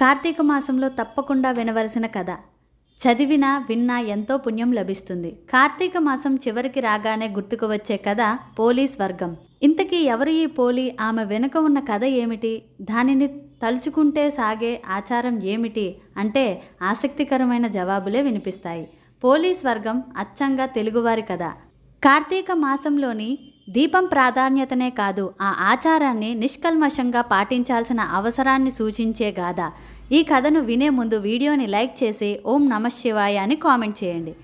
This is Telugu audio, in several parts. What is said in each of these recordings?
కార్తీక మాసంలో తప్పకుండా వినవలసిన కథ. చదివినా విన్నా ఎంతో పుణ్యం లభిస్తుంది. కార్తీక మాసం చివరికి రాగానే గుర్తుకు వచ్చే కథ పోలీస్ వర్గం. ఇంతకీ ఎవరు ఈ పోలి? ఆమె వెనుక ఉన్న కథ ఏమిటి? దానిని తలుచుకుంటే సాగే ఆచారం ఏమిటి? అంటే ఆసక్తికరమైన జవాబులే వినిపిస్తాయి. పోలీస్ వర్గం అచ్చంగా తెలుగువారి కథ. కార్తీక మాసంలోని దీపం ప్రాధాన్యతనే కాదు ఆ ఆచారాన్ని నిష్కల్మషంగా పాటించాల్సిన అవసరాన్ని సూచించే గాథ. ఈ కథను వినే ముందు వీడియోని లైక్ చేసి ఓం నమ శివాయ అని కామెంట్ చేయండి.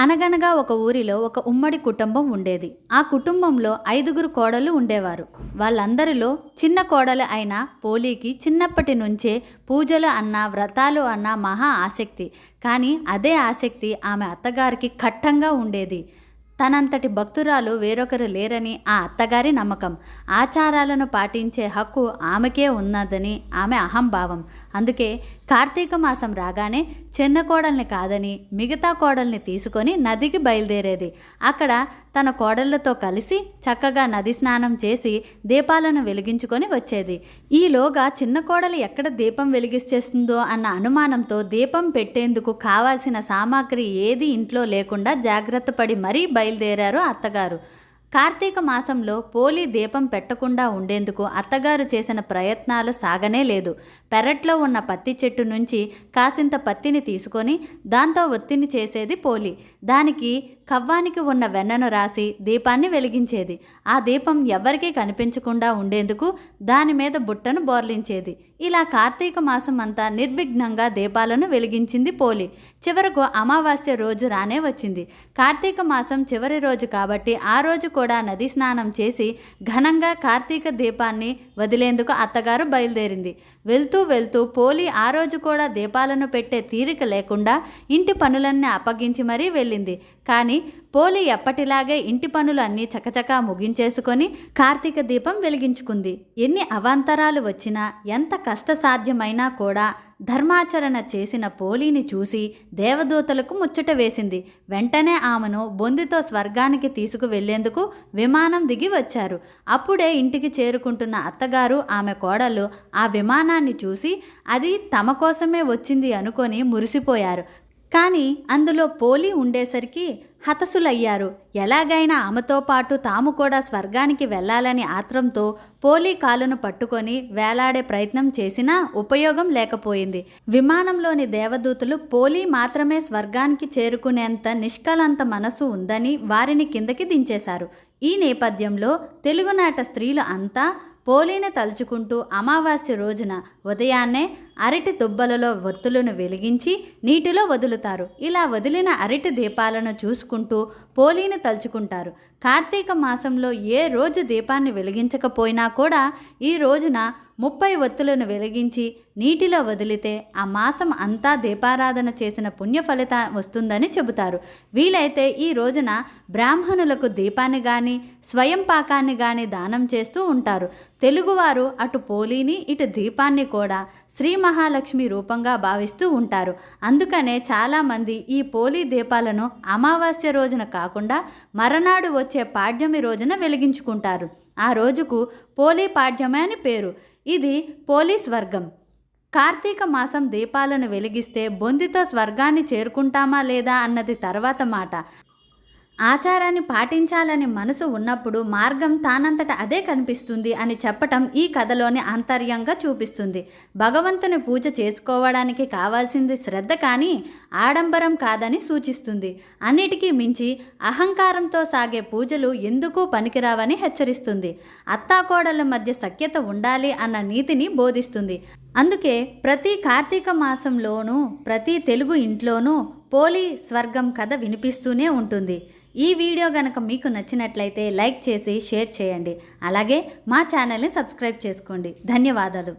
అనగనగా ఒక ఊరిలో ఒక ఉమ్మడి కుటుంబం ఉండేది. ఆ కుటుంబంలో ఐదుగురు కోడలు ఉండేవారు. వాళ్ళందరిలో చిన్న కోడలు అయిన పోలీకి చిన్నప్పటి నుంచే పూజలు అన్న వ్రతాలు అన్న మహా ఆసక్తి. కానీ అదే ఆసక్తి ఆమె అత్తగారికి కట్టంగా ఉండేది. తనంతటి భక్తురాలు వేరొకరు లేరని ఆ అత్తగారి నమ్మకం. ఆచారాలను పాటించే హక్కు ఆమెకే ఉన్నదని ఆమె అహంభావం. అందుకే కార్తీక మాసం రాగానే చిన్న కోడల్ని కాదని మిగతా కోడల్ని తీసుకొని నదికి బయలుదేరేది. అక్కడ తన కోడళ్ళతో కలిసి చక్కగా నది స్నానం చేసి దీపాలను వెలిగించుకొని వచ్చేది. ఈలోగా చిన్న కోడలు ఎక్కడ దీపం వెలిగిస్తేస్తుందో అన్న అనుమానంతో దీపం పెట్టేందుకు కావాల్సిన సామాగ్రి ఏది ఇంట్లో లేకుండా జాగ్రత్త పడి మరీ బయలుదేరారు అత్తగారు. కార్తీక మాసంలో పోలి దీపం పెట్టకుండా ఉండేందుకు అత్తగారు చేసిన ప్రయత్నాలు సాగనే లేదు. పెరట్లో ఉన్న పత్తి చెట్టు నుంచి కాసింత పత్తిని తీసుకొని దాంతో ఒత్తిని చేసేది పోలి. దానికి కవ్వానికి ఉన్న వెన్నను రాసి దీపాన్ని వెలిగించేది. ఆ దీపం ఎవరికీ కనిపించకుండా ఉండేందుకు దాని మీద బుట్టను బోర్లించేది. ఇలా కార్తీక మాసం అంతా నిర్విఘ్నంగా దీపాలను వెలిగించింది పోలి. చివరకు అమావాస్య రోజు రానే వచ్చింది. కార్తీక మాసం చివరి రోజు కాబట్టి ఆ రోజు కూడా నది స్నానం చేసి ఘనంగా కార్తీక దీపాన్ని వదిలేందుకు అత్తగారు బయలుదేరింది. వెళ్తూ వెళ్తూ పోలి ఆ రోజు కూడా దీపాలను పెట్టే తీరిక లేకుండా ఇంటి పనులన్నీ అప్పగించి మరీ వెళ్ళింది. కానీ పోలి ఎప్పటిలాగే ఇంటి పనులు అన్నీ చకచకా ముగించేసుకొని కార్తీక దీపం వెలిగించుకుంది. ఎన్ని అవాంతరాలు వచ్చినా ఎంత కష్టసాధ్యమైనా కూడా ధర్మాచరణ చేసిన పోలీని చూసి దేవదూతలకు ముచ్చట వేసింది. వెంటనే ఆమెను బొందితో స్వర్గానికి తీసుకువెళ్ళేందుకు విమానం దిగి వచ్చారు. అప్పుడే ఇంటికి చేరుకుంటున్న అత్తగారు ఆమె కోడలు ఆ విమానాన్ని చూసి అది తమ కోసమే వచ్చింది అనుకొని మురిసిపోయారు. కానీ అందులో పోలి ఉండేసరికి హతసులయ్యారు. ఎలాగైనా ఆమెతో పాటు తాము కూడా స్వర్గానికి వెళ్ళాలని ఆత్రంతో పోలి కాలును పట్టుకొని వేలాడే ప్రయత్నం చేసినా ఉపయోగం లేకపోయింది. విమానంలోని దేవదూతలు పోలి మాత్రమే స్వర్గానికి చేరుకునేంత నిష్కలంత మనసు ఉందని వారిని కిందకి దించేశారు. ఈ నేపథ్యంలో తెలుగునాట స్త్రీలు అంతా పోలీని తలుచుకుంటూ అమావాస్య రోజున ఉదయాన్నే అరటి దుబ్బలలో ఒత్తులను వెలిగించి నీటిలో వదులుతారు. ఇలా వదిలిన అరటి దీపాలను చూసుకుంటూ పోలీని తలుచుకుంటారు. కార్తీక మాసంలో ఏ రోజు దీపాన్ని వెలిగించకపోయినా కూడా ఈ రోజున ముప్పై ఒత్తులను వెలిగించి నీటిలో వదిలితే ఆ మాసం అంతా దీపారాధన చేసిన పుణ్య ఫలిత వస్తుందని చెబుతారు. వీలైతే ఈ రోజున బ్రాహ్మణులకు దీపాన్ని కానీ స్వయం పాకాన్ని కానీ దానం చేస్తూ ఉంటారు. తెలుగువారు అటు పోలీని ఇటు దీపాన్ని కూడా శ్రీ మహాలక్ష్మి రూపంగా భావిస్తూ ఉంటారు. అందుకనే చాలామంది ఈ పోలీ దీపాలను అమావాస్య రోజున కాకుండా మరనాడు వచ్చే పాడ్యమి రోజున వెలిగించుకుంటారు. ఆ రోజుకు పోలీ పాడ్యమే అని పేరు. ఇది పోలీ స్వర్గం. కార్తీక మాసం దీపాలను వెలిగిస్తే బొందితో స్వర్గాన్ని చేరుకుంటామా లేదా అన్నది తర్వాత మాట. ఆచారాన్ని పాటించాలని మనసు ఉన్నప్పుడు మార్గం తానంతట అదే కనిపిస్తుంది అని చెప్పటం ఈ కథలోని ఆంతర్యంగా చూపిస్తుంది. భగవంతుని పూజ చేసుకోవడానికి కావాల్సింది శ్రద్ధ కానీ ఆడంబరం కాదని సూచిస్తుంది. అన్నిటికీ మించి అహంకారంతో సాగే పూజలు ఎందుకు పనికిరావని హెచ్చరిస్తుంది. అత్తాకోడల మధ్య సఖ్యత ఉండాలి అన్న నీతిని బోధిస్తుంది. అందుకే ప్రతి కార్తీక మాసంలోనూ ప్రతి తెలుగు ఇంట్లోనూ పోలీ స్వర్గం కథ వినిపిస్తూనే ఉంటుంది. ఈ వీడియో గనక మీకు నచ్చినట్లయితే లైక్ చేసి షేర్ చేయండి. అలాగే మా ఛానల్ని సబ్స్క్రైబ్ చేసుకోండి. ధన్యవాదాలు.